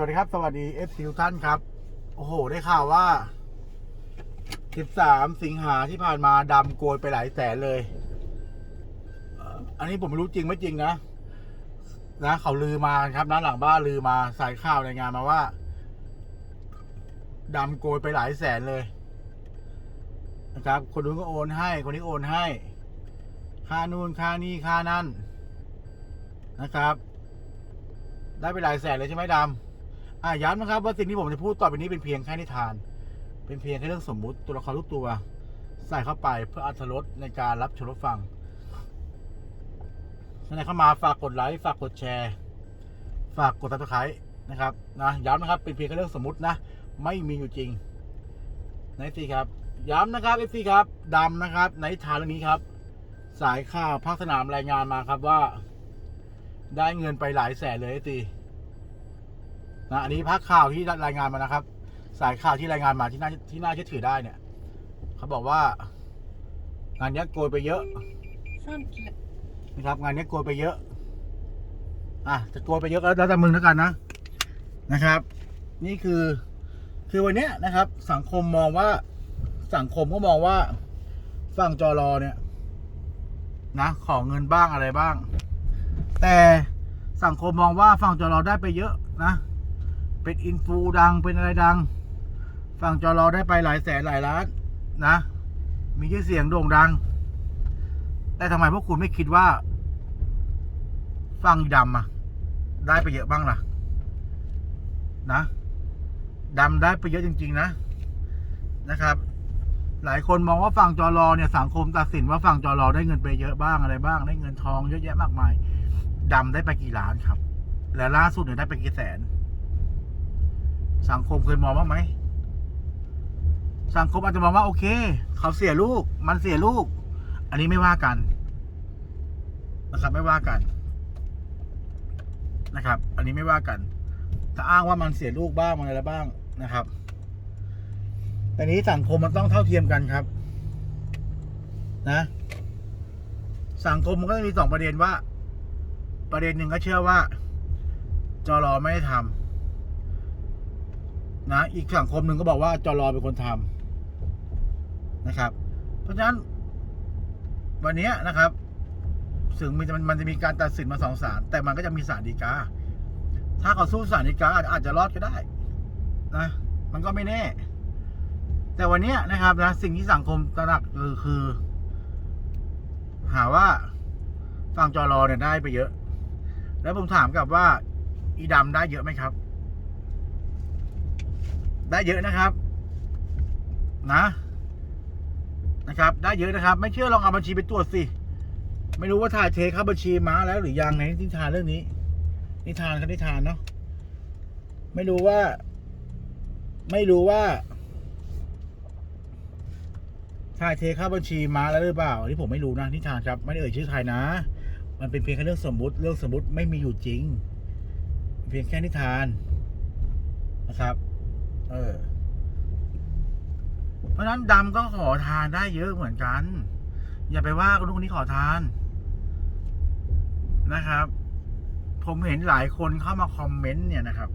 วัสดีครับ สวัสดีเอฟซีทุกท่านครับ โอ้โห ได้ข่าวว่า 13 สิงหาที่ผ่านมาดำโกยไปหลายแสนเลย อันนี้ผมไม่รู้จริงไม่จริงนะ นะ เขาลือมาครับนะหลังบ้านลือมาสายข่าวรายงานมาว่าดำโกยไปหลายแสนเลยนะครับ คนนู้นก็โอนให้ คนนี้โอนให้ ค่านู่นค่านี่ค่านั่นนะครับ ได้ไปหลายแสนเลยใช่ไหมดำ อ่าย้ำนะครับว่าสิ่งที่ผมจะพูดต่อไปนี้เป็นเพียงแค่นิทาน เป็นเพียงแค่เรื่องสมมุติตัวละครทุกตัว ใส่เข้าไปเพื่ออัธรสในการรับชมรับฟังท่านใดเข้ามาฝากกดไลค์ฝากกดแชร์ ฝากกดติดตามนะครับนะย้ำนะครับเป็นเพียงแค่เรื่องสมมุตินะ ไม่มีอยู่จริงในทีครับ ย้ำนะครับเอฟซีครับดำนะครับในนิทานเรื่องนี้ครับ สายข่าวภาคสนามรายงานมาครับว่า ได้เงินไปหลายแสนเลยไอ้ตี นะอันนี้พักข่าวที่รายงานมานะครับ สายข่าวที่รายงานมาที่น่าที่น่าเชื่อถือได้เนี่ย เขาบอกว่างานนี้โกยไปเยอะนะครับ งานนี้โกยไปเยอะ อะจะโกยไปเยอะแล้วแต่มึงแล้วกันนะนะครับ นี่คือ คือวันนี้นะครับ สังคมมองว่าสังคมก็มองว่าฝั่งจอรอเนี่ยนะขอเงินบ้างอะไรบ้าง แต่สังคมมองว่าฝั่งจอรอได้ไปเยอะนะ เป็นอินฟูดังเป็นอะไรดัง ฝั่งจอรอได้ไปหลายแสนหลายล้านนะ มีชื่อเสียงโด่งดัง แต่ทำไมพวกคุณไม่คิดว่า ฝั่งดำอะได้ไปเยอะบ้างล่ะ นะดำได้ไปเยอะจริง ๆ นะ นะครับ หลายคนมองว่าฝั่งจอรอเนี่ยสังคมตัดสินว่าฝั่งจอรอได้เงินไปเยอะบ้างอะไรบ้าง ได้เงินทองเยอะแยะมากมายดำได้ไปกี่ล้านครับ และล่าสุดเนี่ยได้ไปกี่แสน สังคมเคยมองบ้างไหม สังคมอาจจะมองว่าโอเค เขาเสียลูก มันเสียลูก อันนี้ไม่ว่ากันนะครับไม่ว่ากันนะครับ อันนี้ไม่ว่ากันถ้าอ้างว่ามันเสียลูกบ้างมันอะไรบ้างนะครับ แต่นี้สังคมมันต้องเท่าเทียมกันครับ นะ สังคมมันก็จะมีสองประเด็นว่า ประเด็นหนึ่งก็เชื่อว่าจอรอไม่ได้ทำ นะอีกสังคมหนึ่งก็บอกว่าจอรอเป็นคนทำนะครับ เพราะฉะนั้นวันนี้นะครับถึงมันจะมันจะมีการตัดสินมาสองศาลแต่มันก็จะมีศาลฎีกา ถ้าเขาสู้ศาลฎีกาอาจจะรอดก็ได้นะมันก็ไม่แน่ แต่วันนี้นะครับนะสิ่งที่สังคมตระหนักคือคือ หาว่าฝั่งจอรอเนี่ยได้ไปเยอะ แล้วผมถามกลับว่า อีดำได้เยอะไหมครับ ได้เยอะนะครับ นะ นะครับ ได้เยอะนะครับ ไม่เชื่อลองเอาบัญชีไปตรวจสิ ไม่รู้ว่าถ่ายเทเข้าบัญชีมาแล้วหรือยังในนิทานเรื่องนี้ นิทานครับนิทานเนาะไม่รู้ว่า ไม่รู้ว่าถ่ายเทเข้าบัญชีมาแล้วหรือเปล่าอันนี้ผมไม่รู้นะนิทานครับ ไม่ได้เอ่ยชื่อใครนะ มันเป็นเพียงแค่เรื่องสมมุติเรื่องสมมุติไม่มีอยู่จริง เพียงแค่นิทานนะครับ เออ เพราะฉะนั้นดำก็ขอทานได้เยอะเหมือนกัน อย่าไปว่าคนนู้นคนนี้ขอทานนะครับ ผมเห็นหลายคนเข้ามาคอมเมนต์เนี่ยนะครับ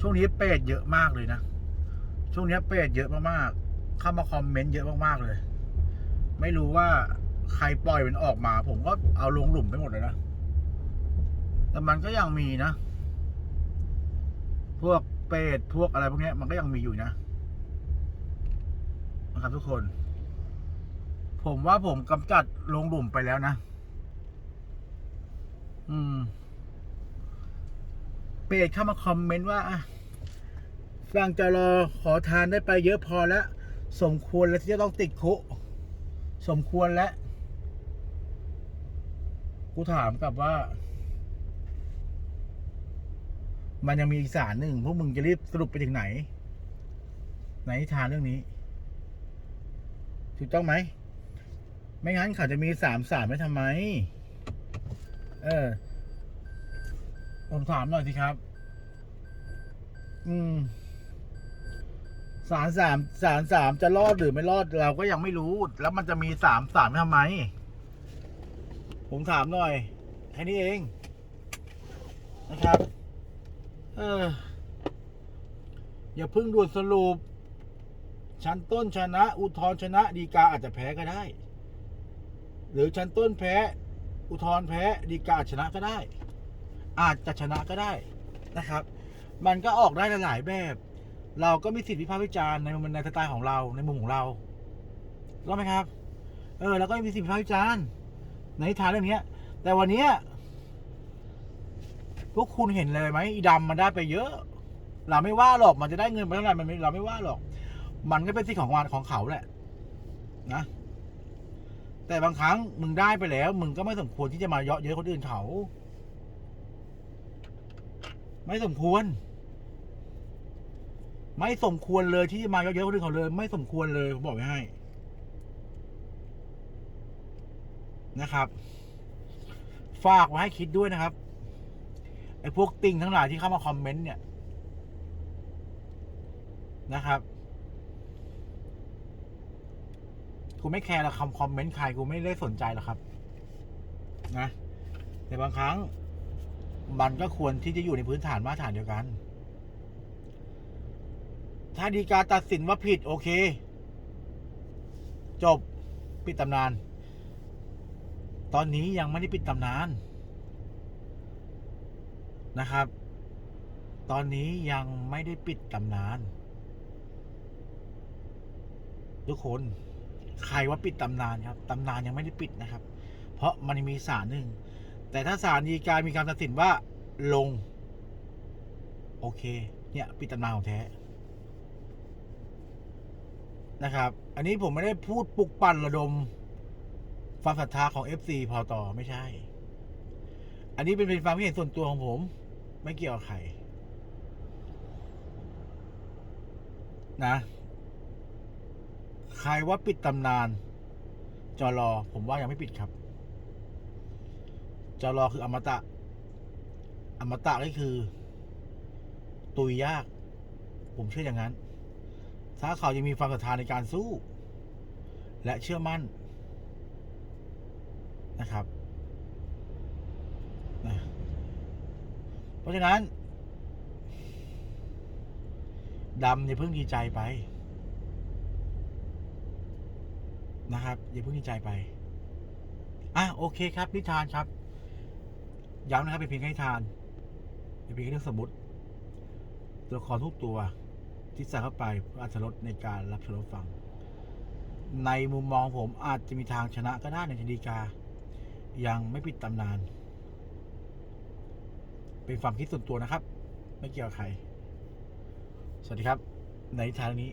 ช่วงนี้เปรตเยอะมากเลยนะช่วงนี้เปรตเยอะมากๆเข้ามาคอมเมนต์เยอะมากๆเลย ไม่รู้ว่าใครปล่อยมันออกมา ผมก็เอาลงหลุมไปหมดเลยนะแต่มันก็ยังมีนะ พวก เปรตพวกอะไรพวกนี้มันก็ยังมีอยู่นะนะครับทุกคน ผมว่าผมกำจัดลงหลุมไปแล้วนะ อืม เปรตเข้ามาคอมเมนต์ว่าอะฟังจะรอขอทานได้ไปเยอะพอแล้ว สมควรแล้วที่จะต้องติดคุกสมควรแล้ว กูถามกลับว่า มันยังมีอีกสารหนึ่งพวกมึงจะรีบสรุปไปถึงไหน ในนิทานเรื่องนี้ถูกต้องไหม ไม่งั้นเขาจะมีสามสารไว้ทำไม เออ ผมถามหน่อยสิครับ อืม สารสามสารสามจะรอดหรือไม่รอดเราก็ยังไม่รู้ แล้วมันจะมีสามสารไว้ทำไม ผมถามหน่อยแค่นี้เอง นะครับ อย่าพิ่งด่วนสรุป ชั้นต้นชนะ อุทธรชนะดีกาอาจจะแพ้ก็ได้ หรือชั้นต้นแพ้ อุทธรแพ้ดีกาชนะก็ได้ อาจจะชนะก็ได้นะครับ มันก็ออกได้หลายแบบ เราก็มีสิทธิวิพากษ์วิจารณ์ในมุมในสไตล์ของเราในมุมของเรารู้ไหมครับ เออเราก็มีสิทธิวิพากษ์วิจารณ์ในทานเรื่องนี้แต่วันนี้ พวกคุณเห็นเลยไหมอีดำมันได้ไปเยอะ เราไม่ว่าหรอกมันจะได้เงินไปเท่าไหร่มันเราไม่ว่าหรอก มันก็เป็นสิทธิของวันของเขาแหละ นะ แต่บางครั้งมึงได้ไปแล้ว มึงก็ไม่สมควรที่จะมาเยาะเย้ยคนอื่นเขา ไม่สมควร ไม่สมควรเลยที่จะมาเยอะๆคนอื่นเขาเลย ไม่สมควรเลยผมบอกไว้ให้นะครับ ฝากไว้ให้คิดด้วยนะครับ พวกติ่งทั้งหลายที่เข้ามาคอมเมนต์เนี่ยนะครับกูไม่แคร์หรอกคำคอมเมนต์ใครกูไม่ได้สนใจหรอกครับ นะแต่บางครั้ง มันก็ควรที่จะอยู่ในพื้นฐานมาตรฐานเดียวกัน ถ้าดีกาตัดสินว่าผิดโอเค จบปิดตำนาน ตอนนี้ยังไม่ได้ปิดตำนาน นะครับ ตอนนี้ยังไม่ได้ปิดตำนาน ทุกคนใครว่าปิดตำนานครับตำนานยังไม่ได้ปิดนะครับ เพราะมันมีศาลหนึ่ง แต่ถ้าศาลฎีกามีคำตัดสินว่าลง โอเค เนี่ย ปิดตำนานของแท้นะครับ อันนี้ผมไม่ได้พูดปลุกปั่นระดมความศรัทธาของ FC พอต่อไม่ใช่ อันนี้เป็นเป็นความคิดเห็นส่วนตัวของผม ไม่เกี่ยวกับใครนะใครว่าปิดตำนาน จอรอ ผมว่ายังไม่ปิดครับ จอรอคืออมตะ อมตะก็คือ ตุยยาก ผมเชื่ออย่างนั้น ถ้าเขายังมีความศรัทธาในการสู้ และเชื่อมั่นนะครับนะเพ ราะฉะนั้นดำอย่าเพิ่งดีใจไป นะครับ อย่าเพิ่งดีใจไป อะโอเคครับนิทานครับ ย้ำนะครับเป็นเพียงแค่นิทานเป็นเพียงแค่เรื่องสมมติตัวละครทุกตัวที่ใส่เข้าไปเพื่ออัตลดในการรับชมรับฟัง ในมุมมองผมอาจจะมีทางชนะก็ได้ในคดีกา ยังไม่ปิดตำนาน เป็นความคิดส่วนตัวนะครับ ไม่เกี่ยวกับใคร สวัสดีครับ ในทางนี้